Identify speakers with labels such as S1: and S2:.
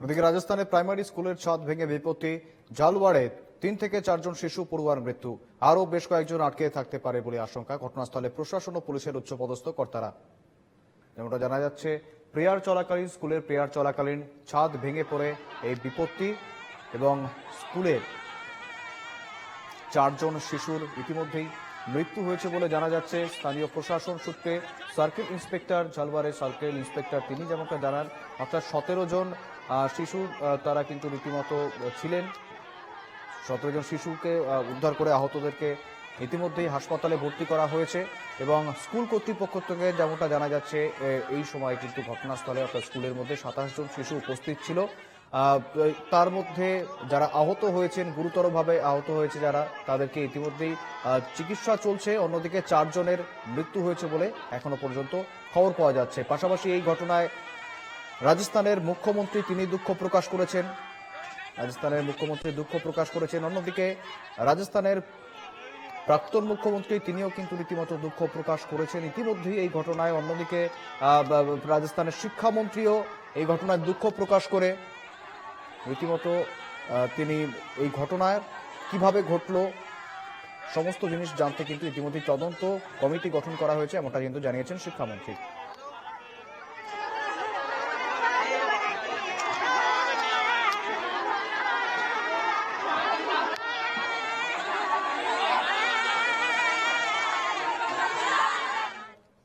S1: ওদিকে রাজস্থানে প্রাইমারি স্কুলের ছাদ ভেঙে বিপত্তি। জালওয়াড়ে তিন থেকে চারজন শিশু, পড়ুয়ার মৃত্যু। আরও বেশ কয়েকজন আটকে থাকতে পারে বলে আশঙ্কা। ঘটনাস্থলে প্রশাসন ও পুলিশের উচ্চপদস্থ কর্তারা। যেমনটা জানা যাচ্ছে, প্রেয়ার চলাকালীন স্কুলের প্রেয়ার চলাকালীন ছাদ ভেঙে পড়ে এই বিপত্তি এবং স্কুলের চারজন শিশুর ইতিমধ্যেই মৃত্যু হয়েছে বলে জানা যাচ্ছে। স্থানীয় প্রশাসন সূত্রে সার্কেল ইন্সপেক্টর ঝালবারে সার্কেল ইন্সপেক্টর তিনি যেমনটা জানান অর্থাৎ সতেরো জন শিশু তারা কিন্তু রীতিমতো ছিলেন। সতেরো জন শিশুকে উদ্ধার করে আহতদেরকে ইতিমধ্যেই হাসপাতালে ভর্তি করা হয়েছে এবং স্কুল কর্তৃপক্ষ থেকে যেমনটা জানা যাচ্ছে এই সময় কিন্তু ঘটনাস্থলে অর্থাৎ স্কুলের মধ্যে সাতাশ জন শিশু উপস্থিত ছিল। তার মধ্যে যারা আহত হয়েছেন, গুরুতরভাবে আহত হয়েছে যারা, তাদেরকে ইতিমধ্যেই চিকিৎসা চলছে। অন্যদিকে চারজনের মৃত্যু হয়েছে বলে এখনও পর্যন্ত খবর পাওয়া যাচ্ছে। পাশাপাশি এই ঘটনায় রাজস্থানের মুখ্যমন্ত্রী তিনি দুঃখ প্রকাশ করেছেন। রাজস্থানের মুখ্যমন্ত্রী দুঃখ প্রকাশ করেছেন। অন্যদিকে রাজস্থানের প্রাক্তন মুখ্যমন্ত্রী তিনিও কিন্তু রীতিমতো দুঃখ প্রকাশ করেছেন। ইতিমধ্যেই এই ঘটনায় অন্যদিকে রাজস্থানের শিক্ষামন্ত্রীও এই ঘটনায় দুঃখ প্রকাশ করে। রীতিমতো তিনি এই ঘটনায় কীভাবে ঘটলো, সমস্ত জিনিস জানতে কিন্তু ইতিমধ্যেই তদন্ত কমিটি গঠন করা হয়েছে, এমনটা কিন্তু জানিয়েছেন শিক্ষামন্ত্রী।